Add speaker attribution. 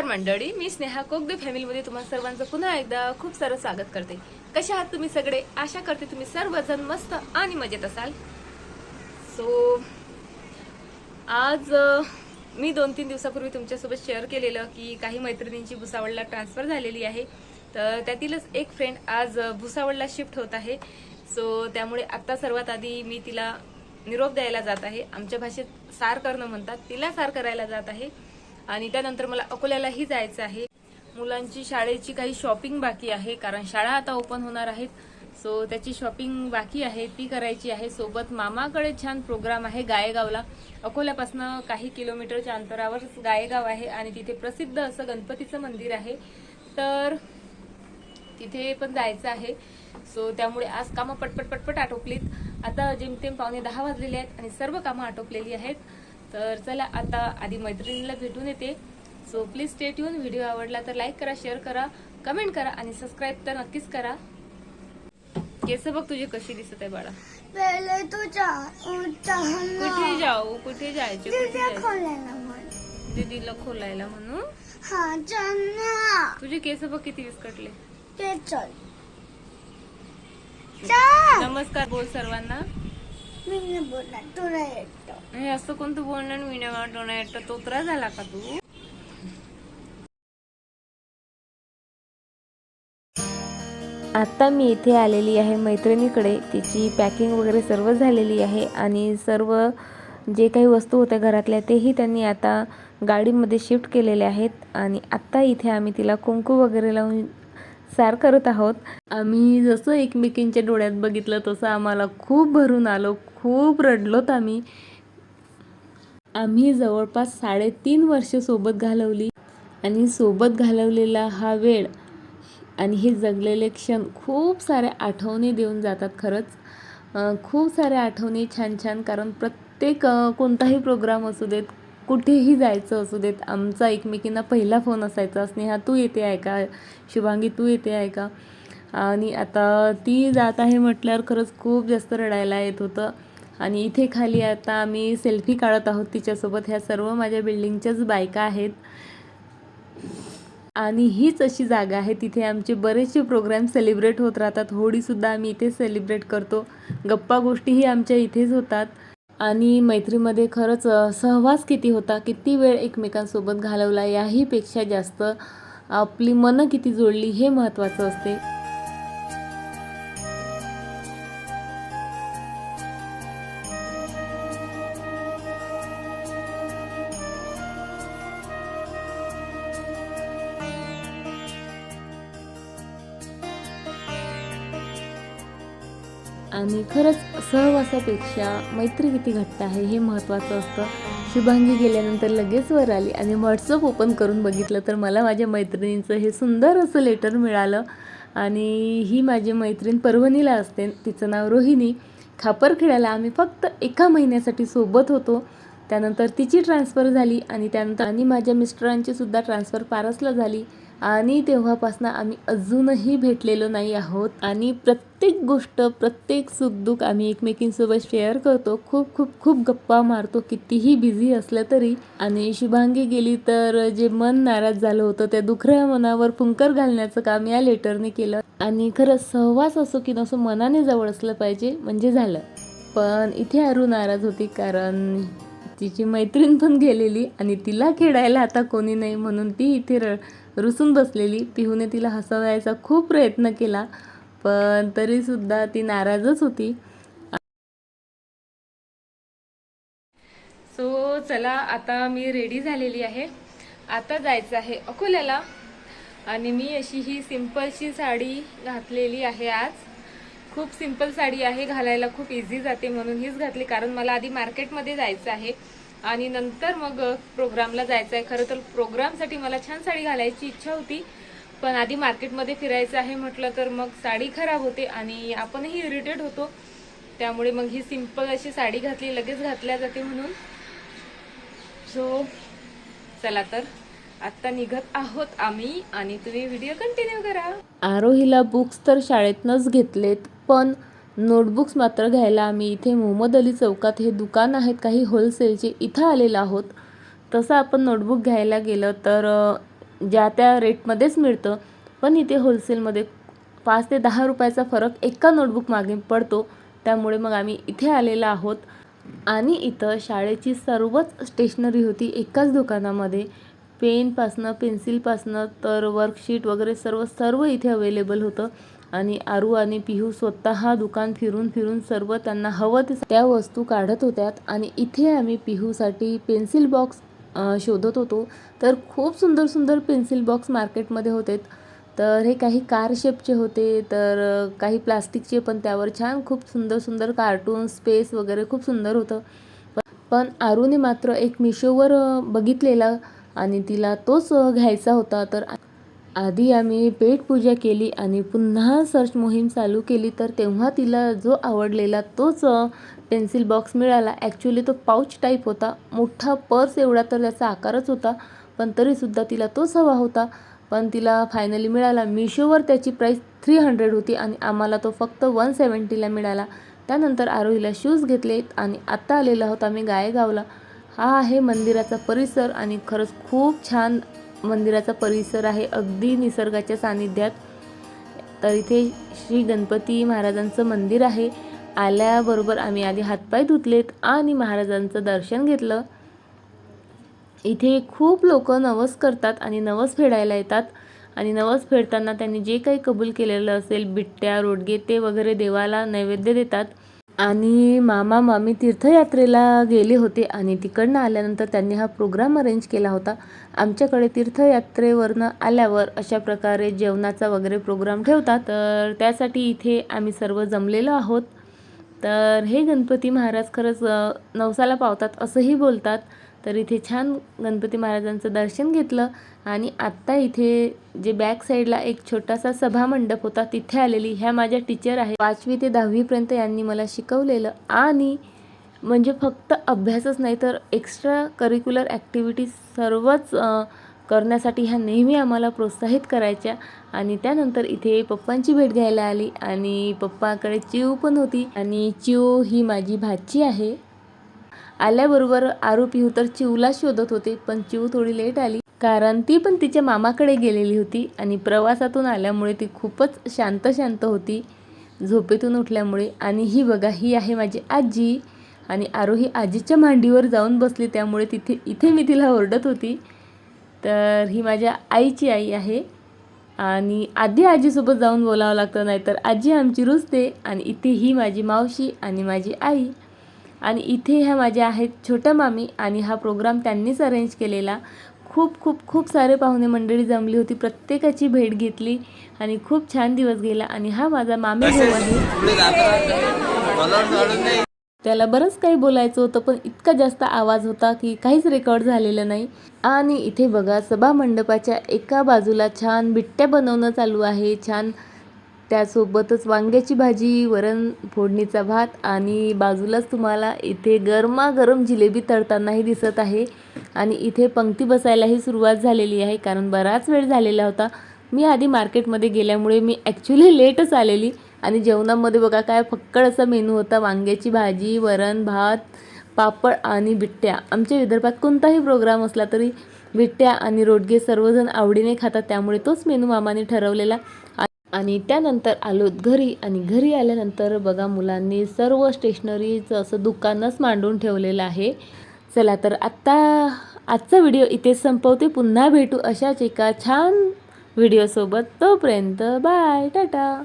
Speaker 1: नमस्कार मंडळी मी स्नेहा कोगदे फॅमिलीमध्ये तुम्हा सर्वांचं पुन्हा एकदा खूप सारं स्वागत करते. कशा आहात तुम्ही सगळे? आशा करते तुम्ही सर्वजण मस्त आणि मजेत असाल. सो आज मी दोन तीन दिवसापूर्वी तुमच्यासोबत शेअर केलेलं की काही मैत्रिणींची भुसावळला ट्रान्सफर झालेली आहे. तर त्यातीलच एक फ्रेंड आज भुसावळला शिफ्ट होत आहे. सो त्यामुळे आत्ता सर्वात आधी मी तिला निरोप द्यायला जात आहे. आमच्या भाषेत सार करणं म्हणतात. तिला सार करायला जात आहे. आणि त्यानंतर मला अकोल्यालाही जायचं आहे. मुलांची शाळेची काही शॉपिंग बाकी आहे कारण शाळा आता ओपन होणार आहेत. सो त्याची शॉपिंग बाकी आहे ती करायची आहे. सोबत मामाकडे छान प्रोग्राम आहे गायेगावला. अकोल्यापासनं काही किलोमीटरच्या अंतरावर गायेगाव आहे आणि तिथे प्रसिद्ध असं गणपतीचं मंदिर आहे. तर तिथे पण जायचं आहे. सो त्यामुळे आज कामं पटपट पटपट आटोपलीत. आता जेमतेम पावणे दहा वाजलेले आहेत आणि सर्व कामं आटोपलेली आहेत. तर चला आता आधी मैत्रिणीला भेटून येते. सो प्लीज स्टेट येऊन व्हिडिओ आवडला तर लाईक करा शेअर करा कमेंट करा आणि सबस्क्राईब तर नक्कीच करा. केस बघ तुझी कशी दिसत आहे बाळा.
Speaker 2: पहले तो
Speaker 1: कुठे जाऊ? कुठे जायचे? कुठे दीदीला खोलायला म्हणून?
Speaker 2: हा
Speaker 1: तुझे केस बघ किती विस्कटले.
Speaker 2: चल.
Speaker 1: नमस्कार बोल सर्वांना.
Speaker 2: तुला
Speaker 1: हे असं कोणतं बोलणार मी नाही वाटवणार एकटा तोत्रा झाला का तू?
Speaker 3: आत्ता मी इथे आलेली आहे मैत्रिणीकडे. तिची पॅकिंग वगैरे सर्व झालेली आहे आणि सर्व जे काही वस्तू होत्या घरातल्या तेही त्यांनी आता गाडीमध्ये शिफ्ट केलेले आहेत. आणि आत्ता इथे आम्ही तिला कुंकू वगैरे लावून सार करत आहोत. आम्ही जसं एकमेकींच्या डोळ्यात बघितलं तसं आम्हाला खूप भरून आलो खूप रडलोत आम्ही. आम्ही जवळपास साडेतीन वर्ष सोबत घालवली आणि सोबत घालवलेला हा वेळ आणि हे जगलेले क्षण खूप साऱ्या आठवणी देऊन जातात खरंच. खूप साऱ्या आठवणी छान छान कारण प्रत्येक कोणताही प्रोग्राम असू देत कुठेही जायचं असू देत आमचा एकमेकींना पहिला फोन असायचा स्नेहा तू येते आहे का? शुभांगी तू येते आहे का? आणि आता ती जात आहे म्हटल्यावर खरंच खूप जास्त रडायला येत होतं. आणि इथे खाली आता आम्ही सेल्फी काढत आहोत तिच्यासोबत. ह्या सर्व माझ्या बिल्डिंगच्याच बायका आहेत. आणि हीच अशी जागा आहे. तिथे आमचे बरेचसे प्रोग्राम सेलिब्रेट होत राहतात. होळीसुद्धा आम्ही इथेच सेलिब्रेट करतो. गप्पा गोष्टीही आमच्या इथेच होतात. आणि मैत्रीमध्ये खरंच सहवास किती होता किती वेळ एकमेकांसोबत घालवला याहीपेक्षा जास्त आपली मनं किती जोडली हे महत्त्वाचं असते. आणि खरंच सहवासापेक्षा मैत्री किती घट्ट आहे हे महत्त्वाचं असतं. शुभांगी गेल्यानंतर लगेच वर आली आणि व्हॉट्सअप ओपन करून बघितलं तर मला माझ्या मैत्रिणींचं हे सुंदर असं लेटर मिळालं. आणि ही माझी मैत्रीण परभणीला असते. तिचं नाव रोहिणी. खापरखेड्याला आम्ही फक्त एका महिन्यासाठी सोबत होतो. त्यानंतर तिची ट्रान्सफर झाली आणि त्यानंतर आणि माझ्या मिस्टरांची सुद्धा ट्रान्सफर पारसला झाली. आणि तेव्हापासून आम्ही अजूनही भेटलेलो नाही आहोत. आणि प्रत्येक गोष्ट प्रत्येक सुखदुःख आम्ही एकमेकींसोबत शेअर करतो. खूप खूप खूप गप्पा मारतो. कितीही बिझी असलं तरी. आणि शुभांगी गेली तर जे मन नाराज झालं होतं त्या दुखऱ्या मनावर फुंकर घालण्याचं काम या लेटरने केलं. आणि खरंच सहवास असो की नसो मनाने जवळ असलं पाहिजे म्हणजे झालं. पण इथे अरू नाराज होती कारण तिची मैत्रीण पण गेलेली आणि तिला खेळायला आता कोणी नाही म्हणून ती इथे र रुसून बसलेली. पिहूने तिला हसवायचा खूप प्रयत्न केला पण तरीसुद्धा ती नाराजच होती.
Speaker 1: सो चला आता मी रेडी झालेली आहे. आता जायचं आहे अकोल्याला. आणि मी अशी ही सिंपलची साडी घातलेली आहे आज. खूप सिंपल साडी आहे घालायला खूप इझी जाते म्हणून हीच घातली. कारण मला आधी मार्केटमध्ये जायचं आहे आणि नंतर मग प्रोग्रामला जायचं आहे. खरं तर प्रोग्रामसाठी मला छान साडी घालायची इच्छा होती. पण आधी मार्केटमध्ये फिरायचं आहे म्हटलं तर मग साडी खराब होते आणि आपणही इरिटेट होतो. त्यामुळे मग ही सिंपल अशी साडी घातली लगेच घातल्या जाते म्हणून. सो चला तर. आत्ता निघत आहोत आम्ही आणि तुम्ही व्हिडिओ कंटिन्यू करा.
Speaker 3: आरोहीला बुक्स तर शाळेतनंच घेतलेत पण नोटबुक्स मात्र घ्यायला आम्ही इथे मोहम्मद अली चौकात हे दुकान आहेत काही होलसेलचे इथं आलेलो आहोत. तसं आपण नोटबुक घ्यायला गेलं तर ज्या त्या रेटमध्येच मिळतं पण इथे होलसेलमध्ये पाच ते दहा रुपयाचा फरक एका नोटबुक मागे पडतो त्यामुळे मग आम्ही इथे आलेलो आहोत. आणि इथं शाळेची सर्वच स्टेशनरी होती एकाच दुकानामध्ये. पेनपासनं पेन्सिलपासनं तर वर्कशीट वगैरे सर्व सर्व इथे अवेलेबल होतं. आणि आरू आणि पिहू स्वतः दुकान फिरून फिरून सर्व त्यांना हवं ते त्या वस्तू काढत होत्यात. आणि इथे आम्ही पिहूसाठी पेन्सिल बॉक्स शोधत होतो. तर खूप सुंदर सुंदर पेन्सिल बॉक्स मार्केटमध्ये होते तर हे काही कार शेपचे होते. तर काही प्लास्टिकचे पण त्यावर छान खूप सुंदर सुंदर कार्टून स्पेस वगैरे खूप सुंदर होतं. पण आरूने मात्र एक मिशोवर बघितलेला आणि तिला तोच घ्यायचा होता. तर आधी आम्ही पेटपूजा केली आणि पुन्हा सर्च मोहीम चालू केली. तर तेव्हा तिला जो आवडलेला तोच पेन्सिल बॉक्स मिळाला. ॲक्च्युली तो पाऊच टाईप होता. मोठा पर्स एवढा तर त्याचा आकारच होता पण तरीसुद्धा तिला तोच हवा होता. पण तिला फायनली मिळाला. मिशोवर त्याची प्राईस थ्री हंड्रेड होती आणि आम्हाला तो फक्त वन सेवन्टीला मिळाला. त्यानंतर आरोहीला शूज घेतले आणि आत्ता आलेलो आहोत आम्ही गायगावला. हा आहे मंदिराचा परिसर आणि खरंच खूप छान मंदिराचा परिसर आहे. अगदी निसर्गाच्या सानिध्यात. तर इथे श्री गणपती महाराजांचं मंदिर आहे. आल्याबरोबर आम्ही आधी हातपाय धुतलेत आणि महाराजांचं दर्शन घेतलं. इथे खूप लोक नवस करतात आणि नवस फेडायला येतात. आणि नवस फेडताना त्यांनी जे काही कबूल केलेलं असेल बिट्ट्या रोडगे ते वगैरे देवाला नैवेद्य देतात. आणि मामा मामी तीर्थयात्रेला गेले होते आणि तिकडनं आल्यानंतर त्यांनी हा प्रोग्राम अरेंज केला होता. आमच्याकडे तीर्थयात्रेवरनं आल्यावर अशा प्रकारे जेवणाचा वगैरे प्रोग्राम ठेवतात. तर त्यासाठी इथे आम्ही सर्व जमलेलो आहोत. तर हे गणपती महाराज खरंच नवसाला पावतात असंही बोलतात. तर इथे छान गणपती महाराजांचं दर्शन घेतलं आणि आत्ता इथे जे बॅक साईडला एक छोटासा सभामंडप होता तिथे आलेली ह्या माझ्या टीचर आहे पाचवी ते दहावीपर्यंत यांनी मला शिकवलेलं आणि म्हणजे फक्त अभ्यासच नाही तर एक्स्ट्रा करिक्युलर ॲक्टिव्हिटीज सर्वच करण्यासाठी ह्या नेहमी आम्हाला प्रोत्साहित करायच्या आणि त्यानंतर इथे पप्पांची भेट घ्यायला आली आणि पप्पाकडे चिव पण होती आणि चिव ही माझी भाची आहे. आल्याबरोबर आरोपी हो तर चिवला शोधत होते पण चिव थोडी लेट आली. कारण ती पण तिच्या मामाकडे गेलेली होती आणि प्रवासातून आल्यामुळे ती खूपच शांत शांत होती. झोपेतून उठल्यामुळे आणि ही बघा ही आहे माझी आजी. आणि आरोही आजीच्या मांडीवर जाऊन बसली त्यामुळे तिथे इथे मी तिला ओरडत होती. तर ही माझ्या आईची आई आहे. आणि आधी आजीसोबत जाऊन बोलावं लागतं नाहीतर आजी आमची रुजते आणि इथे ही माझी मावशी आणि माझी आई. आणि इथे ह्या माझ्या आहेत छोट्या मामी आणि हा प्रोग्राम त्यांनीच अरेंज केलेला. खूप खूप खूप सारे पाहुणे मंडळी जमली होती. प्रत्येकाची भेट घेतली आणि खूप छान दिवस गेला. आणि हा माझा मामी भाऊ आहे. त्याला बरंच काही बोलायचं होतं पण इतका जास्त आवाज होता की काहीच रेकॉर्ड झालेलं नाही. आणि इथे बघा सभा मंडपाच्या एका बाजूला छान बिट्ट्या बनवणं चालू आहे. छान त्यासोबतच वांग्याची भाजी वरण फोडणीचा भात आणि बाजूलाच तुम्हाला इथे गरमागरम जिलेबी तळतानाही दिसत आहे. आणि इथे पंक्ती बसायलाही सुरुवात झालेली आहे कारण बराच वेळ झालेला होता. मी आधी मार्केटमध्ये गेल्यामुळे मी ॲक्च्युली लेटच आलेली. आणि जेवणामध्ये बघा काय फक्कड असा मेनू होता. वांग्याची भाजी वरण भात पापड आणि बिट्ट्या. आमच्या विदर्भात कोणताही प्रोग्राम असला तरी बिट्ट्या आणि रोडगे सर्वजण आवडीने खातात. त्यामुळे तोच मेनू मामाने ठरवलेला. आणि त्यानंतर आलोत घरी. आणि घरी आल्यानंतर बघा मुलांनी सर्व स्टेशनरीचं असं दुकानच मांडून ठेवलेलं आहे. चला तर आत्ता आजचा व्हिडिओ इथे संपवते. पुन्हा भेटू अशाच एका छान व्हिडिओसोबत तोपर्यंत बाय टाटा.